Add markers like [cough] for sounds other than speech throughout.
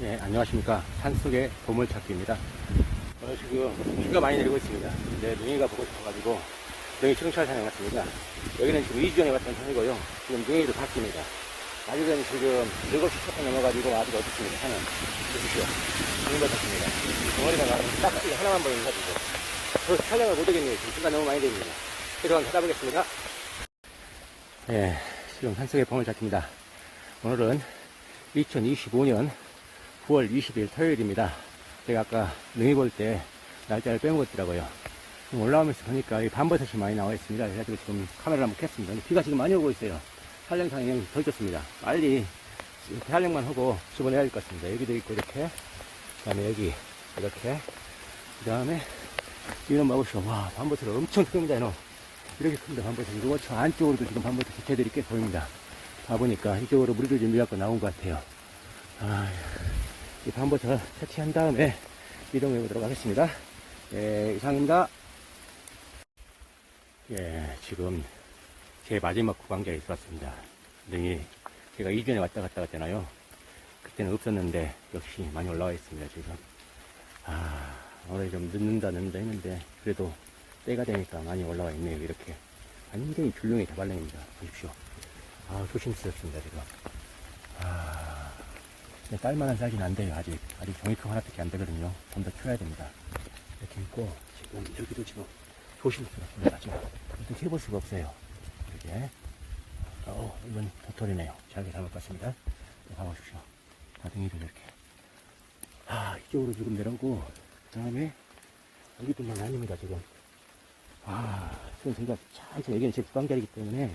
네, 안녕하십니까. 산속의 보물 찾기입니다. 오늘 지금 비가 많이 내리고 있습니다. 근데 능이가 보고 싶어가지고 능이 시흥철 산에 왔습니다. 여기는 지금 2주 전에 왔던 산이고요. 지금 능이도 바뀝니다. 아직은 지금 7시 초가 넘어가지고 아직 어둡습니다. 산은. 보십시오. 능이 바꿨습니다. 덩어리가 딱 하나만 보이는 가지고. 그래서 촬영을 못하겠네요. 지금 비가 너무 많이 됩니다. 그래서 찾아보겠습니다. 네, 지금 산속의 보물 찾기입니다. 오늘은 2025년 9월 20일 토요일입니다. 제가 아까 능이 볼 때 날짜를 빼먹었더라고요. 올라오면서 보니까 이 밤버섯이 많이 나와 있습니다. 그래가지고 지금 카메라를 한번 켰습니다. 비가 지금 많이 오고 있어요. 촬영상이 덜 좋습니다. 빨리 촬영만 하고 집어내야 될 것 같습니다. 여기도 있고 이렇게 그 다음에 여기 이렇게 그 다음에 이런 봐보시오. 와 밤버섯 엄청 큽니다. 이놈. 이렇게 큽니다. 밤버섯. 그리고 저 안쪽으로도 지금 밤버섯 개체들이 꽤 보입니다. 봐보니까 이쪽으로 무리를 준비하고 나온 것 같아요. 아, 이 밤부터 채취한 다음에 이동해 보도록 하겠습니다. 예, 이상입니다. 예, 지금 제 마지막 구강자에 들어왔습니다. 능이 제가 이전에 왔다 갔다 갔잖아요. 그때는 없었는데 역시 많이 올라와 있습니다, 지금. 아, 오늘 좀 늦는다, 늦는다 했는데 그래도 때가 되니까 많이 올라와 있네요, 이렇게. 완전히 줄용이 다발랭입니다. 보십시오. 아, 조심스럽습니다, 지금. 아, 근데 딸만한 사이즈는 안 돼요, 아직. 아직 종이컵 하나밖에 안 되거든요. 좀 더 키워야 됩니다. 이렇게 있고, 지금 여기도 지금 조심스럽습니다, 지금. 일단 키워볼 수가 없어요. 이렇게. 어, 이건 도토리네요. 잘게 잘못 봤습니다. 가보십시오. 다둥이를 이렇게. 아, 이쪽으로 지금 내려오고, 그 다음에, 여기뿐만 아닙니다, 지금. 아, 지금 저희가 천천히, 여기는 제 구강자리이기 때문에,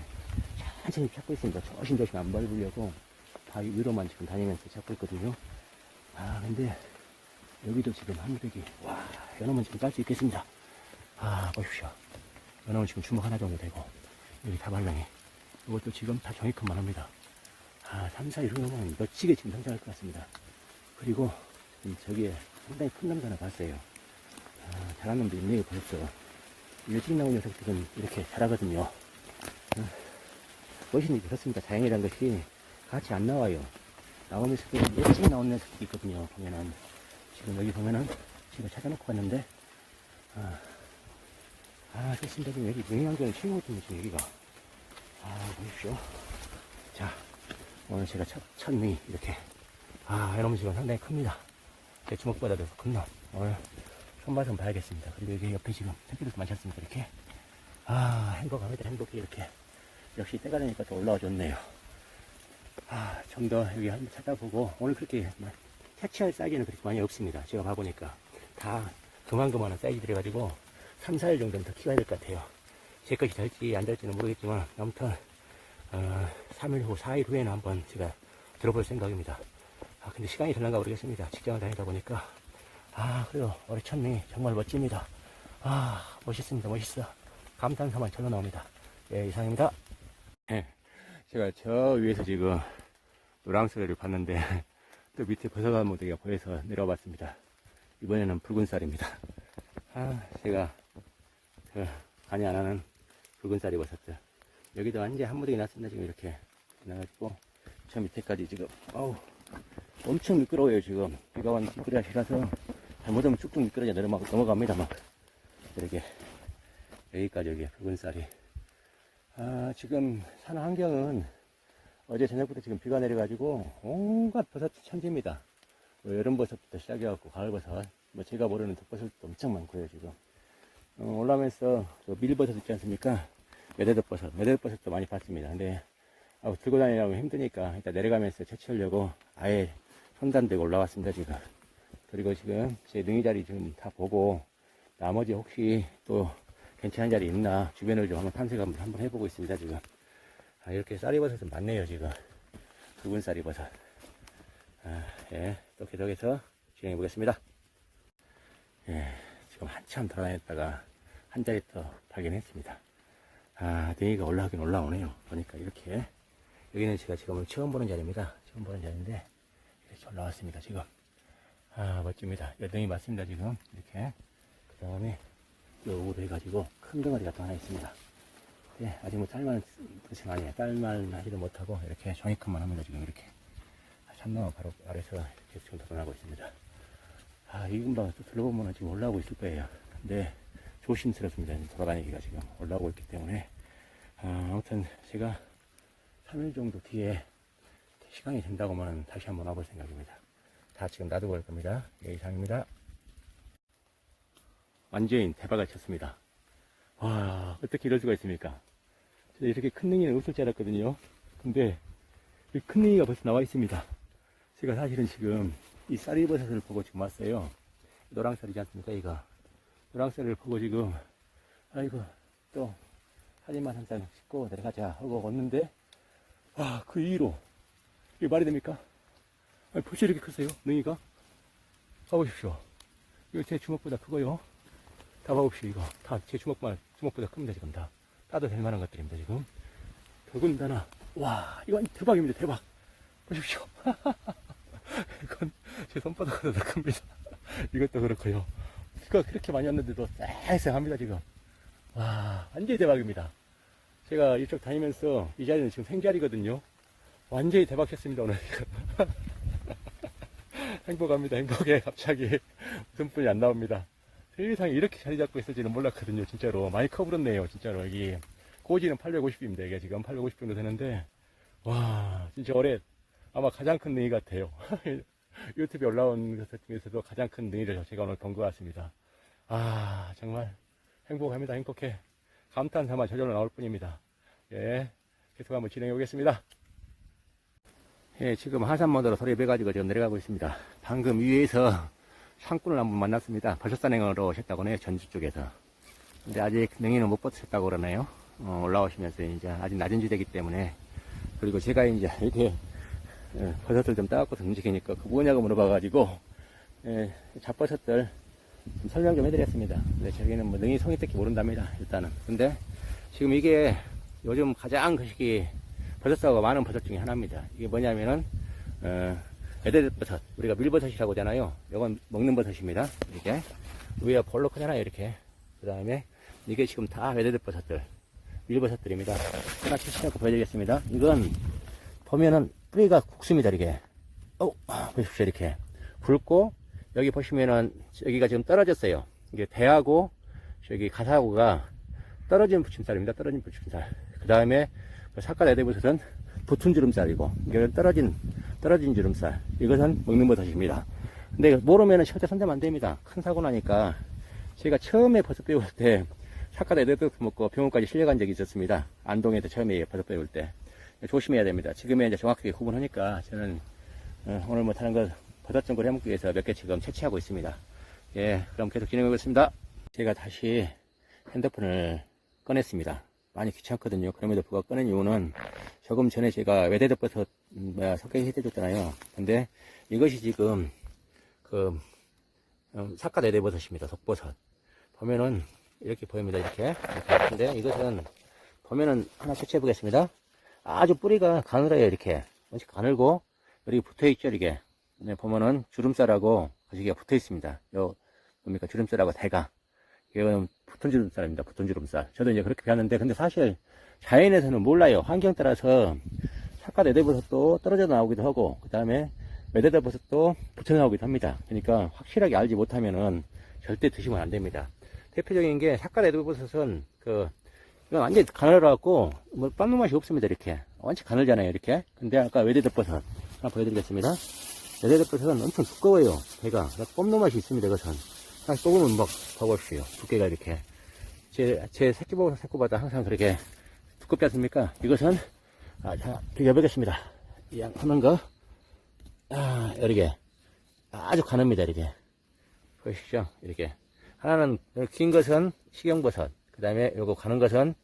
천천히 찾고 있습니다. 조심조심 안 밟으려고 바위 위로만 지금 다니면서 찾고 있거든요. 아, 근데 여기도 지금 한무대기. 와, 연어은 지금 딸 수 있겠습니다. 아, 보십시오. 연어는 지금 주먹 하나 정도 되고, 여기 다발랑이. 이것도 지금 다 정의컷만 합니다. 아, 3, 4, 이런 거면 멋지게 지금 성장할 것 같습니다. 그리고 이 저기에 상당히 큰 남자 하나 봤어요. 아, 잘하는 놈도 있네요, 벌써. 일찍 나온 녀석들은 이렇게 잘하거든요. 멋있는 게 그렇습니다. 자연이라는 것이 같이 안 나와요. 나오면서도 일찍 나온 녀석도 있거든요. 보면은, 지금 여기 보면은, 제가 찾아놓고 갔는데, 아, 아, 좋습니다. 지금 여기 능이환경을 최고거든요, 지금 여기가. 아, 보십시오. 자, 오늘 제가 첫, 첫 능이, 이렇게. 아, 이놈 지금 상당히 큽니다. 제 주먹보다도 더큰 놈. 오늘 손맛 좀 봐야겠습니다. 그리고 여기 옆에 지금 새끼들도 많지 않습니까? 이렇게. 아, 행복합니다. 행복해, 이렇게. 역시 때가 되니까 더 올라와 줬네요. 아, 좀 더 여기 한번 찾아보고, 오늘 그렇게 막 캐치할 사이즈는 그렇게 많이 없습니다. 제가 봐보니까. 다 그만그만한 사이즈들이가지고, 3, 4일 정도는 더 키워야 될 것 같아요. 제 것이 될지 안 될지는 모르겠지만, 아무튼, 어, 3일 후, 4일 후에는 한번 제가 들어볼 생각입니다. 아, 근데 시간이 될란가 모르겠습니다. 직장을 다니다 보니까. 아, 그래도 우리 천미 정말 멋집니다. 아, 멋있습니다. 멋있어. 감탄사만 절로 나옵니다. 예, 이상입니다. 예, 제가 저 위에서 지금 노랑소리를 봤는데 [laughs] 또 밑에 버섯한 무대가 보여서 내려와 봤습니다. 이번에는 붉은 쌀입니다. 아, 제가 그 간이 안 하는 붉은 쌀이 버섯들. 여기도 완전 한 무대가 났습니다. 지금 이렇게 나가지고 저 밑에까지 지금 어우 엄청 미끄러워요 지금 비가 와는 미끄러지라서 잘못하면 쭉쭉 미끄러져 내려막 넘어갑니다 막 이렇게 여기까지 여기 붉은 쌀이 아, 지금 산 환경은 어제 저녁부터 지금 비가 내려가지고 온갖 버섯 천지입니다. 뭐 여름 버섯부터 시작해갖고 가을 버섯, 뭐 제가 모르는 덮버섯도 엄청 많고요 지금. 어, 올라오면서 저 밀버섯 있지 않습니까? 매대덕 버섯, 매대덕 버섯도 많이 봤습니다. 근데 아, 들고 다니려고 힘드니까 일단 내려가면서 채취하려고 아예 손단대고 올라왔습니다 지금. 그리고 지금 제 능이 자리 지금 다 보고 나머지 혹시 또 괜찮은 자리 있나? 주변을 좀 한번 탐색 한번, 한번 해보고 있습니다 지금. 아, 이렇게 쌀이버섯은 많네요 지금. 붉은 쌀이버섯. 아, 예, 또 계속해서 진행해 보겠습니다. 예, 지금 한참 돌아다녔다가 한 자리 더 발견했습니다. 아 등이가 올라오긴 올라오네요. 보니까 이렇게. 여기는 제가 지금 처음 보는 자리입니다. 처음 보는 자리인데 이렇게 올라왔습니다 지금. 아 멋집니다. 여등이 맞습니다 지금. 이렇게. 그 다음에 요으로 해가지고 큰 덩어리가 또 하나 있습니다. 네, 아직 뭐 딸만 것은 아니에요. 딸만 하지도 못하고 이렇게 종이컵만 합니다. 지금 이렇게 참나무 바로 아래서 이렇게 지금 드러나고 있습니다. 아, 이또 둘러보면 지금 올라오고 있을 거예요. 근데 조심스럽습니다. 돌아다니기가 지금 올라오고 있기 때문에. 아, 아무튼 제가 3일 정도 뒤에 시간이 된다고만 다시 한번 와볼 생각입니다. 다 지금 놔두고 갈 겁니다. 예, 이상입니다. 완전히 대박을 쳤습니다. 와, 어떻게 이럴 수가 있습니까? 제가 이렇게 큰 능이는 없을 줄 알았거든요. 근데 이큰 능이가 벌써 나와 있습니다. 제가 사실은 지금 이 쌀이버섯을 보고 지금 왔어요. 노랑쌀이지 않습니까, 이거? 노랑쌀을 보고 지금, 아이고, 또 사진만 한 장 찍고 내려가자 하고 왔는데, 와, 그 위로. 이게 말이 됩니까? 아니, 벌써 이렇게 크세요, 능이가? 봐보십시오. 이거 제 주먹보다 크고요. 다 봐봅시오, 이거. 다 제 주먹만, 주먹보다 큽니다, 지금 다. 따도 될 만한 것들입니다, 지금. 더군다나, 와, 이건 대박입니다, 대박. 보십시오. [laughs] 이건 제 손바닥보다 더 큽니다. 이것도 그렇고요. 비가 그렇게 많이 왔는데도 쌩쌩합니다, 지금. 와, 완전히 대박입니다. 제가 이쪽 다니면서 이 자리는 지금 생자리거든요. 완전히 대박 했습니다, 오늘. [laughs] 행복합니다, 행복해. 갑자기 웃음뿐이 안 나옵니다. 세상에 이렇게 자리 잡고 있을지는 몰랐거든요, 진짜로. 많이 커버렸네요, 진짜로. 여기. 고지는 850입니다. 이게 지금 850 정도 되는데, 와, 진짜 올해 아마 가장 큰 능이 같아요. [laughs] 유튜브에 올라온 것 중에서도 가장 큰 능이를 제가 오늘 본 것 같습니다. 아, 정말 행복합니다. 행복해. 감탄 삼아 저절로 나올 뿐입니다. 예, 계속 한번 진행해 보겠습니다. 예, 지금 하산모드로 소리 배가지고 지금 내려가고 있습니다. 방금 위에서 상꾼을 한번 만났습니다. 버섯산행으로 오셨다고 하네요. 전주 쪽에서. 근데 아직 능이는 못 버티셨다고 그러네요. 어, 올라오시면서 이제 아직 낮은 지대이기 때문에 그리고 제가 이제 이렇게 예, 버섯을 좀 따갖고 움직이니까 그 뭐냐고 물어봐가지고 예, 잡버섯들 좀 설명 좀 해드렸습니다. 근데 저기는 뭐 능이 성이 특히 모른답니다. 일단은. 근데 지금 이게 요즘 가장 그 시기 버섯사가 많은 버섯 중에 하나입니다. 이게 뭐냐면은 어, 에데드버섯 우리가 밀버섯이라고 하잖아요. 이건 먹는 버섯입니다. 이게 위에 볼로 크잖아요. 이렇게 그 다음에 이게 지금 다 에데드버섯들 밀버섯들입니다. 하나 치시놓고 보여드리겠습니다. 이건 보면은 뿌리가 국습니다. 이게 어 보십시오. 이렇게 굵고 여기 보시면은 여기가 지금 떨어졌어요. 이게 대하고 저기 가사하고가 떨어진 부침살입니다. 떨어진 부침살. 그 다음에 사과 에데버섯은 붙은 주름살이고 이거는 떨어진 떨어진 주름살. 이것은 먹는 버섯입니다. 근데 모르면은 절대 손대면 안 됩니다. 큰 사고 나니까 제가 처음에 버섯 배울 때 사과 에데버섯 먹고 병원까지 실려간 적이 있었습니다. 안동에서 처음에 버섯 배울 때 조심해야 됩니다. 지금에 이제 정확하게 구분하니까 저는 어, 오늘 못하는 것 버섯 전골 해먹기 위해서 몇 개 지금 채취하고 있습니다. 예, 그럼 계속 진행해 보겠습니다. 제가 다시 핸드폰을 꺼냈습니다. 많이 귀찮거든요. 그럼에도 불구하고 꺼낸 이유는 조금 전에 제가 외대덮버섯 음, 뭐야 석회해 드렸잖아요. 근데 이것이 지금 그 음, 사과 내대버섯입니다. 속버섯 보면은 이렇게 보입니다. 이렇게 이렇게 근데 이것은 보면은 하나 채취해 보겠습니다. 아주 뿌리가 가늘어요. 이렇게 이렇게 가늘고 여기 붙어 있죠. 이게 네, 보면은 주름살하고 가지기가 붙어 있습니다. 요 뭡니까 주름살하고 대가 주름살입니다. 붙은 주름살. 저도 이제 그렇게 배웠는데, 근데 사실 자연에서는 몰라요. 환경 따라서 사과 내대버섯도 떨어져 나오기도 하고, 그 다음에 매대대버섯도 붙어 나오기도 합니다. 그러니까 확실하게 알지 못하면은 절대 드시면 안 됩니다. 대표적인 게 사과 내대버섯은 그, 이건 완전히 가늘어갖고, 뭐, 빻는 맛이 없습니다. 이렇게. 완전 가늘잖아요. 이렇게. 근데 아까 외대대버섯 하나 보여드리겠습니다. 외대대버섯은 엄청 두꺼워요. 배가. 빻는 맛이 있습니다. 이것은. 한 쏘으면 막 봐보십시오. 두께가 이렇게. 제, 제 새끼보다 새끼보다 항상 그렇게 두껍지 않습니까? 이것은, 아, 자, 비교해보겠습니다. 이양 하는 거, 아, 이렇게. 아주 가늡니다, 이렇게. 보이시죠? 이렇게. 하나는, 긴 것은 식용버섯. 그 다음에 요거 가는 것은,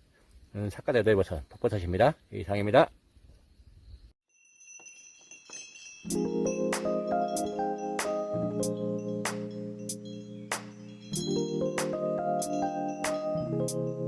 음, 삭가대도버섯, 독버섯입니다. 이상입니다. you.